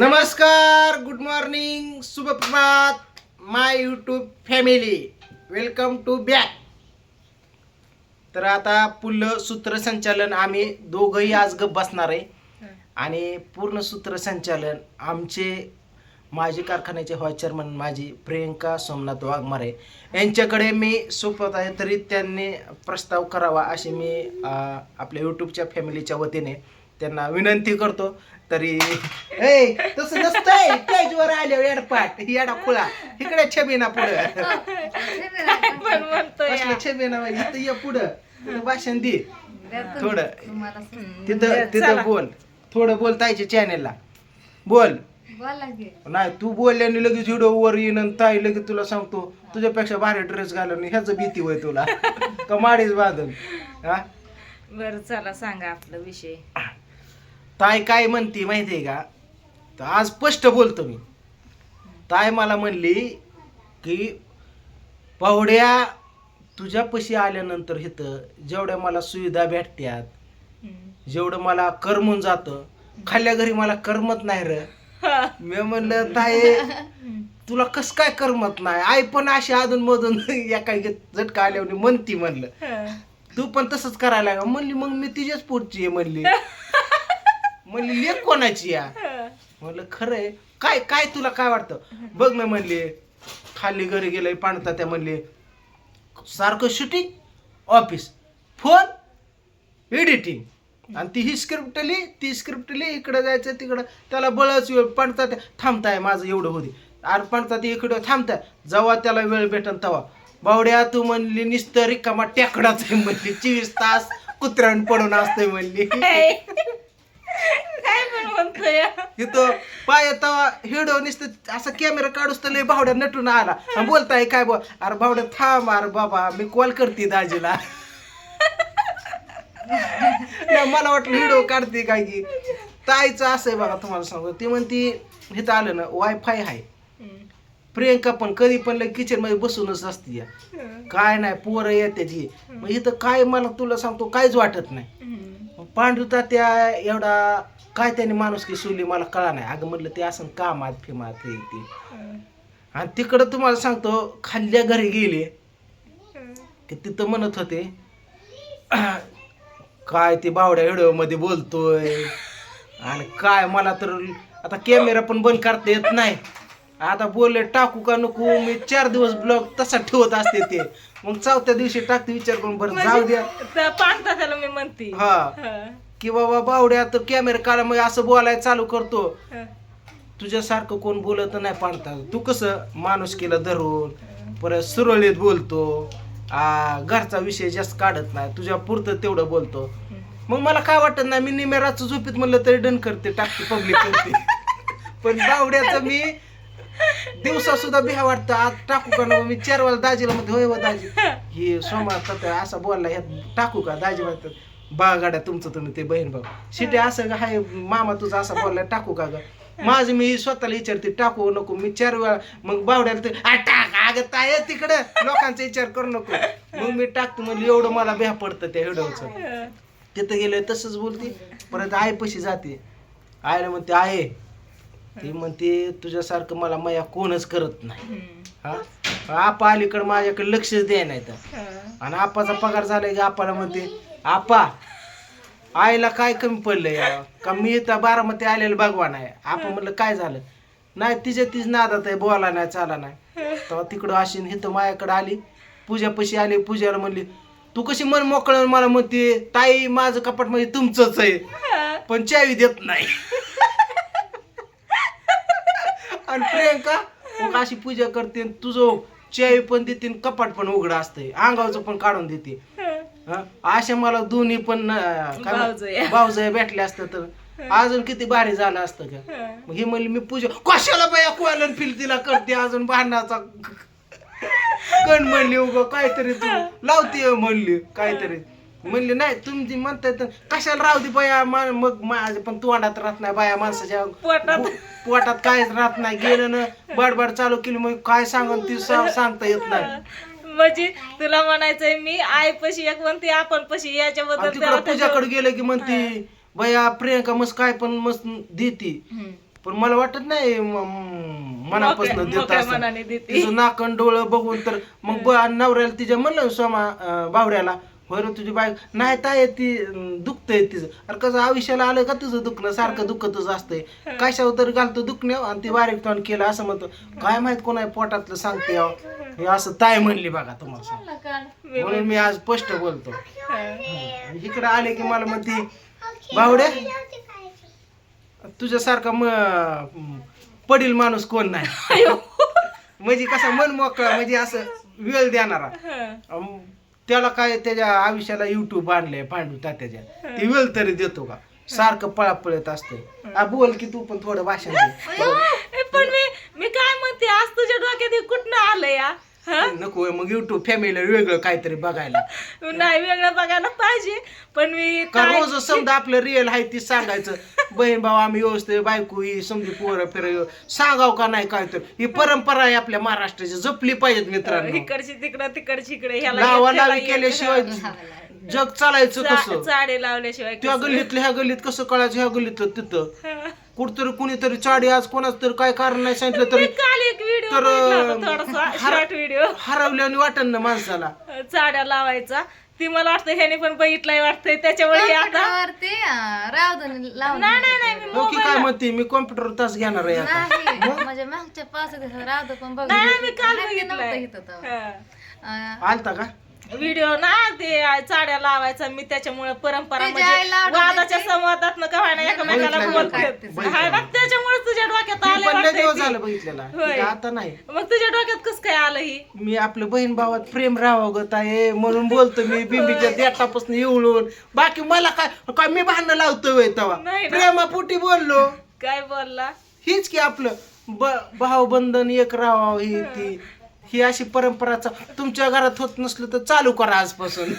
नमस्कार good morning सुभप्रभात my YouTube family welcome to back तर आता पुल्ल सूत्रसंचालन आम्ही दोघंही आज गप बसणार आहे. आणि पूर्ण सूत्रसंचालन आमचे माजी कारखान्याचे व्हाईस चेअरमन माझी प्रियंका सोमनाथ वाघमारे. यांच्याकडे मी सोपत आहे तरी त्यांनी प्रस्ताव करावा अशी मी आपल्या यूट्यूबच्या फॅमिलीच्या वतीने त्यांना विनंती करतो तरी ए तसं नसतंय स्टेजवर आल्यावर येडपाट येडा खुळा इकडे छबीना पुढं. पण म्हणतोय. कसलं छबीना बाई, इथं ये पुढं इथं भाषण दे. थोडं तिथं. तिथं बोल. थोडं बोल ताईच्या चॅनेलला बोल. बोला की. नाही तू बोलल्याने लगेच व्हिडिओ वर येईन आणि ताई लगेच तुला सांगतो तुझ्यापेक्षा भारी ड्रेस घालून ह्याचं भीती होय तुला. का माडीच बांधून. हा? बर चला सांगा आपला विषय. ताई काय म्हणते माहितीये का? तर आज स्पष्ट बोलतो मी. ताई मला म्हणली की पावड्या तुझ्यापाशी आल्यानंतर इथं जेवढ्या मला सुविधा भेटत्यात. जेवढं मला करमून जातं खाल्ल्या घरी मला करमत नाही र. मी म्हणलं ताई तुला कस काय करमत नाही? आई पण अशी अधून मधून एका झटका आल्यावर म्हणती म्हणलं. तू पण तसंच करायला म्हणली मग मी तिच्याच पोटची आहे म्हणली. म्हणली लेख कोणाची या? म्हणलं खरंय. काय काय तुला काय वाटतं? बघ मी म्हणली. खाली घरी गेलंय पाणता त्या म्हणले. सारखं शूटिंग ऑफिस फोन एडिटिंग आणि ती ही स्क्रिप्ट लिही ती स्क्रिप्ट लिही इकडं जायचं तिकडं. त्याला बळच वेळ थांबताय माझं एवढं होते आणि पणतात इकडं थांबताय. जेव्हा त्याला वेळ भेटन तेव्हा बावड्या तू म्हणली निस्तर रिकामा टेकडाच आहे म्हणली. चोवीस तास कुत्र्यान पडून असतंय म्हणली. काय पण म्हणतोय. इथं पाय तवा हिडो नुसतं असं कॅमेरा काढूस तर लय भावड्या नटून आला. आणि बोलताय काय बोल अरे भावड्या थांब अरे बाबा मी कॉल करते दाजीला. नाही, मला वाटलं व्हिडिओ काढते काय की. ताईचं असं आहे बघा तुम्हाला सांगतो ती म्हणती इथं आलं ना वायफाय आहे. प्रियंका पण कधी पण किचनमध्ये बसूनच असते या. काय नाही पोरं येते जी मग इथं काय मला तुला सांगतो काहीच वाटत नाही. पांडुता त्या एवढा काय त्याने माणूस की सुली मला कळा नाही. अगं म्हटलं ते असं कामात फिमात हे ते आणि तिकडं तुम्हाला सांगतो खाल्ल्या घरी गेले. की तिथं म्हणत होते काय ते बावड्या व्हिडिओमध्ये बोलतोय. आणि काय मला तर आता कॅमेरा पण बंद करता येत नाही. आता बोलले टाकू का नको? मी चार दिवस ब्लॉग तसा ठेवत असते ते. मग चौथ्या दिवशी टाकते विचार करून बरं जाऊ द्या. पाणता त्याला मी म्हणते. हा. की बाबा बावड्या तर कॅमेरा काढा मग असं बोलायला चालू करतो. तुझ्यासारखं कोण बोलत नाही पाणता तू कसं माणूस केलं धरून परत सुरळीत बोलतो. आ, घरचा विषय जास्त काढत नाही. तुझ्या पुरतं तेवढं बोलतो. मग मला काय वाटत नाही मी निमेराचं झोपीत म्हणलं तरी डन करते टाकते पब्लिक करते पण बावड्याचं मी दिवसा सुद्धा बिहा वाटतं. आज टाकू का नको? मी चार वेळा दाजीला म्हणते होय व दाजी. ही सोमवार तत्या असा बोलला ह्यात टाकू का? दाजी म्हणतात बा गाड्या तुमचं तुम्ही ते बहीण भाऊ. शिटे असं हाय मामा तुझा असा बोलला टाकू का ग? माझं मी स्वतःला विचारते टाकू नको? मी चार वेळा मग बावड्याला ते "आ, टाक अगं ताय तिकडं. लोकांचा विचार करू नको. मग मी टाकतो म्हणजे एवढं मला बिहा पडतं त्या हिडवचं तिथं गेलं तसंच बोलते परत आई पशी जाते. आईला म्हणते आहे. ती म्हणते तुझ्यासारखं मला मया कोणच करत नाही. हा? आपा अलीकडे माझ्याकडे लक्षच द्याय नाही तर. आणि आपाचा पगार झाला की आपाला म्हणते आपा आईला काय कमी पडलं या का मी इथं बारामती आलेलं भगवान आहे. आपण म्हणलं काय झालं? नाही तिच्या तीच नादात आहे बोला नाही चाला नाही. तेव्हा तिकडं अशी इथं माझ्याकडे आली पूजापाशी आली पूजाला म्हणली तू कशी मन मोकळं मला म्हणते ताई माझं कपाट म्हणजे तुमचंच आहे. पण चावी देत नाही. आणि प्रियंका मग अशी पूजा करते आणि तुझं चावी पण देते आणि कपाट पण उघडं असतंय. अंगावचं पण काढून देते. हं? अशा मला दोन्ही पण अं, काय भावजया. भावजया भेटले असतं तर. अजून किती भारी झालं असतं का? मग ही म्हणली मी पूजा कशाला बाया कोयालन फिल तिला करते? अजून भांडणाचा कण म्हणली उग काहीतरी तू लावते म्हणली काहीतरी. म्हणली नाही तुम्ही म्हणताय तर कशाला राहू दे बाया मा- मग माझ्या पण तोंडात राहत नाही बाया माणसाच्या पोटात. पो- पोटात काहीच राहत नाही. गेलं ना बडबड चालू केली मग काय सांगून ती सा- सांगता येत नाही. म्हणजे तुला म्हणायचंय मी आई पशी एक म्हणते आपण पशी आणि याच्याबद्दल तिकडं पूजाकडे गेलं की म्हणते बया प्रियंका मस्त काय पण मस्त देते. हम्म. पण मला वाटत नाही मनापासून मोकळ्या- देत मोकळ्या असं. मनाने देते. तिचं नाकण डोळं बघून तर मग ब- नवऱ्याला तिच्या म्हणलं सोमा अं, बावड्याला होय रे तुझी बाईक नाही ताय ती दुखतंय तिचं. अरे कसं आयुष्याला आलं का तुझं दुखणं? सारखं दुखतच असतंय. कशावर तरी घालतो दुखण्या आणि ती बारीक तोंड केलं असं म्हणतो. काय माहीत कोणा पोटातलं सांगते अहो. हे असं ताय म्हणली बघा तुम्हाला सांग. म्हणून मी आज स्पष्ट बोलतो. हा. इकडे आले की मला म्हणते बावड्या तुझ्यासारखा म पडील माणूस कोण नाही? म्हणजे कसा मन मोकळा म्हणजे असं वेळ देणारा. हा. अम, त्याला काय त्याच्या आयुष्याला युट्यूब आणलंय पांडू तात्याच्या. ते वेळ तरी देतो का? सारखं पळापळत असतंय आ, बोल की तू पण थोडं भाषण दे. पण मी मी काय म्हणते आज तुझ्या डोक्यात हे कुठनं आलं या? नको मग युट्यूब फॅमिलीला वेगळं काहीतरी बघायला. नाही वेगळं बघायला पाहिजे. पण मी का काय- रोज समजा आपलं रिअल आहे ती सांगायचं बहीण भाऊ आम्ही व्यवस्थित बायको ही समजी पोरं फिर सांगाव का नाही काय तर ही परंपरा आहे आपल्या महाराष्ट्राची जपली पाहिजेत मित्रांनो. इकडची तिकडं तिकडची इकडे ह्याला लावा एक, त्याला लावी एक. केल्याशिवाय जग चालायचं चा- कसं? चाडे लावल्याशिवाय त्या कसं? गल्लीतल्या ह्या गल्लीत कसं कळायचं? ह्या गल्लीतलं तिथं. कुठतरी कुणीतरी चाडी आज कोणाच तरी काय कारण नाही सांगितलं तरी. मी काल एक व्हिडिओ तर, थोडासा हर- शॉर्ट व्हिडिओ हरवल्याने वाटन ना माणसाला. चाड्या लावायचा. ती मला वाटतं ह्याने पण बघितलाय वाटतंय त्याच्यामुळे हे आता वरती रावधन लावून नाही नाही नाही मी की काय म्हणते? मी कॉम्प्युटर तास घेणार आहे आता. नाही म्हणजे मागच्या पाच दिवसात रावध पण बघ नाही मी काल बघितलंय. इथं तेव्हा. अं, आलता का? व्हिडिओ ना ते चाड्या लावायचा मी त्याच्यामुळे परंपरा म्हणजे वादाच्या संवादात न का व्हायना एकमेकाला बोलते. हा ना त्याच्यामुळे तुझ्या डोक्यात मी आलं पण लय वाटतंय दिवस ती. झालं बघितलेला. होय. ते आता नाही. मग तुझ्या डोक्यात कस काय आलं ही? मी आपलं बहीण भावात प्रेम राहावं गत आहे म्हणून बोलतो मी बिंबीच्या देठापासून येऊळून बाकी मला काय काय मी भांडणं लावतो होय तेव्हा नाही ना. प्रेमापोटी बोललो. काय बोलला? हीच की आपलं ब भाव बंधन एक राहावं ही ती. ही अशी परंपराचा तुमच्या घरात होत नसलं तर चालू करा आजपासून.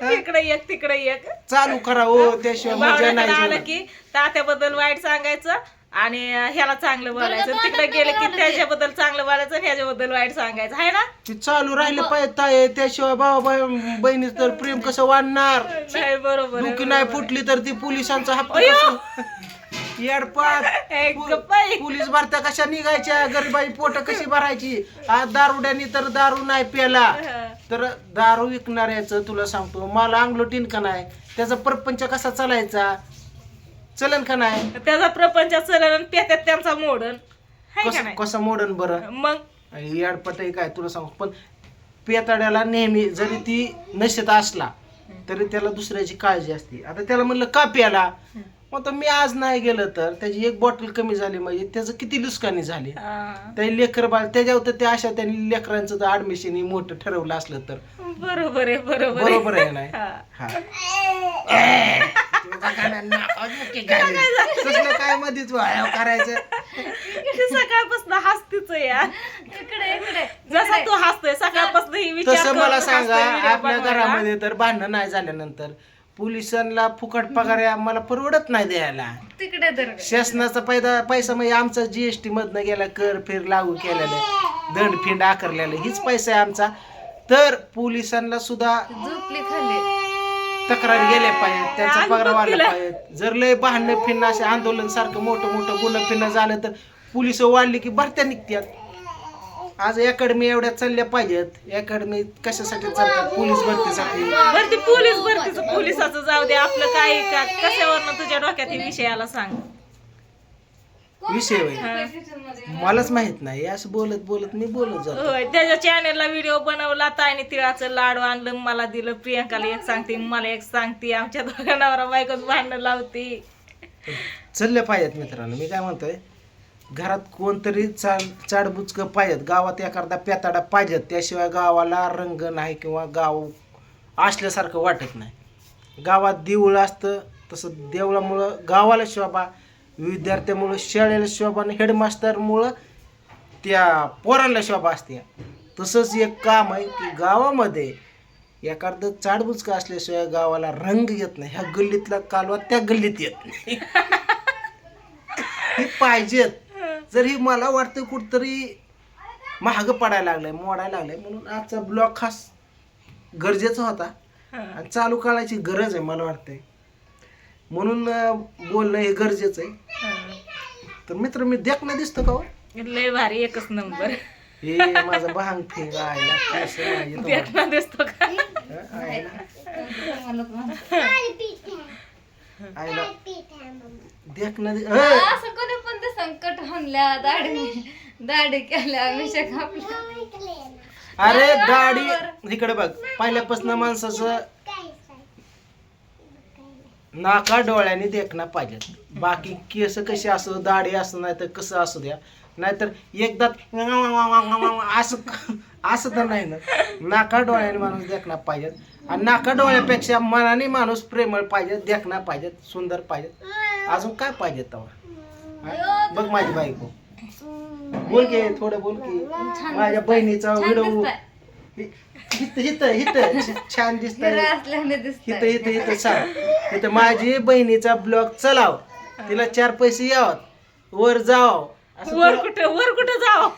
तिकडे एक तिकडे एक. चालू करा हो त्याशिवाय मजा भावड्याकडे नाही आलं जेवणात. की तात्याबद्दल वाईट सांगायचं आणि ह्याला चांगलं बोलायचं. तिकडे गेलं की त्याच्याबद्दल चांगलं बोलायचं आणि ह्याच्याबद्दल वाईट सांगायचं. आहे ना? ते चालू राहिलं पाहिजे ताई. त्याशिवाय भावा बहिणी तर प्रेम कसं वाढणार? नाही बरोबर आहे, नाही बरोबर फुटली तर ती पोलिसांचा हप्ता! कसं- आहे. पोलीस भरत्या कशा निघायच्या? गरीबाई पोट कशी भरायची? आज दारुड्यानी तर दारू नाही प्याला. तर दारू विकणाऱ्याचं तुला सांगतो मला अंगलोटीन का नाही? त्याचा परपंच कसा चालायचा? चलन का नाही? त्याचा प्रपंच चलन आणि पेत्यात त्यांचा मोडन हाय का कसं नाही? कसं मोडन बरं? मग? येडपट आहे काय तुला सांगतो पण पेताड्याला नेहमी जरी ती नशेत असला तरी त्याला दुसऱ्याची काळजी असते. आता त्याला म्हणलं का प्याला मग तर मी आज नाही गेलं तर त्याची एक बॉटल कमी झाली म्हणजे त्याचं किती नुकसानी झाली. हा. त्या लेकर बाळ त्याच्यावर तर त्या अशा त्यांनी लेकरांचं तर ऍडमिशन मोठं ठरवलं असलं तर. बरोबर आहे बरोबर आहे. बरोबर आहे नाही हा. हा. काय मध्येच वाया करायचं? किती सकाळपासून हसतीच या इकडे इकडे. जसा तू हसतोय सकाळपासून ही विचार तसं मला करत सांगा हसतोय video आपल्या बनवायला. घरामध्ये तर भांडणं नाही झाल्यानंतर. पोलिसांना फुकट पगार आम्हाला परवडत नाही द्यायला. तिकडे तर. शासनाचा पैदा पैसा म्हणजे आमचा जीएसटी मधनं गेला कर फिर लागू केलेलं दंड फिंड आकारलेलं हीच पैसा आहे आमचा. तर पोलिसांना सुद्धा झोपली खाली. तक्रार गेल्या पाहिजेत त्यांचा अंग पगार वाढला तिला. पाहिजे जर लय भांडणं फिरणं असे आंदोलन सारखं मोठं मोठं गुन्हा फिरणं झालं तर पोलीस वाढली की भरत्या निघतात आज अकॅडमी एवढ्या चालल्या पाहिजेत. अकॅडमी कशासाठी चालतात पोलीस भरतीसाठी. बरं ती पोलीस भरतीचं पोलिसाचं जाऊ दे. आपलं काय का? कशावरनं तुझ्या डोक्यात हे विषयाला सांग. विषय होय. मलाच माहीत नाही. असं बोलत बोलत मी बोलत जातो. होय त्याच्या चॅनेलला व्हिडिओ बनवला ताईने तिळाचं लाडू आणलं. मला दिलं प्रियंकाला. एक सांगते मला एक सांगते. आमच्या दोघांना बायकोच भांडणं लावती. चालल्या पाहिजेत मित्रांनो. मी काय म्हणतोय? घरात कोणतरी चाल चाडबुचकं पाहिजेत. गावात एखादा पेताडा पाहिजेत. त्याशिवाय गावाला रंग नाही किंवा गाव असल्यासारखं वाटत नाही. गावात देऊळ असतं तसं देवळामुळं गावाला शोभा विद्यार्थ्यामुळं शाळेला शोभा आणि हेडमास्टरमुळं त्या पोरांना शोभा असते. तसंच एक काम आहे की गावामध्ये एखादं चाडबुचकं असल्याशिवाय गावाला रंग येत नाही. ह्या गल्लीतला कालवा त्या गल्लीत येत नाही. हे पाहिजेत. जर ही मला वाटतं कुठतरी महाग पडायला लागलंय मोडायला लागलंय म्हणून आजचा ब्लॉग खास गरजेचा होता. आणि चालू काळाची गरज आहे मला वाटतंय. म्हणून बोलणं हे गरजेचं आहे. तर मित्र मी देखणं दिसतो का हो? लय भारी एकच नंबर हे माझा भांग फेंग आयला केस माझे तो. देखना दिसतो का? दि- हं. असं कोणी पण ते संकट म्हणल्या दाढी दाढी केल्या मिशा कापल्या अरे दाढी इकडे बघ. पहिल्यापासून माणसाचं नाका डोळ्याने देखणं पाहिजे बाकी केस कशी असो दाढी असो नाही तर कसं असू द्या. नाहीतर एकदा असं असं तर नाही ना. नाका डोळ्याने माणूस देखणं पाहिजे आणि नाका डोळ्यापेक्षा मनाने माणूस प्रेमळ पाहिजे देखणं पाहिजे सुंदर पाहिजे अजून काय पाहिजे तेव्हा बघ माझी बायको. बोल की थोडं बोल की. माझ्या बहिणीचा व्हिडिओ दिसताय. हित हित हित छान असल्याने हित हित हित सांग. इथं माझी बहिणीचा ब्लॉग चलाव. तिला चार पैसे यावत वर जाव. वर कुठे वर कुठे जाव?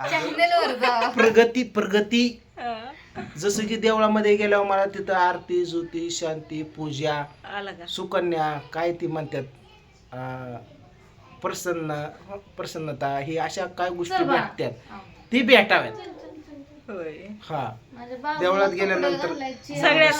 चॅनेल वर प्रगती प्रगती. जसं की देवळामध्ये गेल्यावर मला तिथं आरती ज्योती शांती पूजा आला का? सुकन्या काय ती म्हणतात अं, प्रसन्न प्रसन्नता ही अशा काय गोष्टी सर्व. भेटतात. ती भेटाव्यात. होय. हा. माझ्या बाबाला देवळात कपडे गेल्यानंतर घालायचे. सगळ्या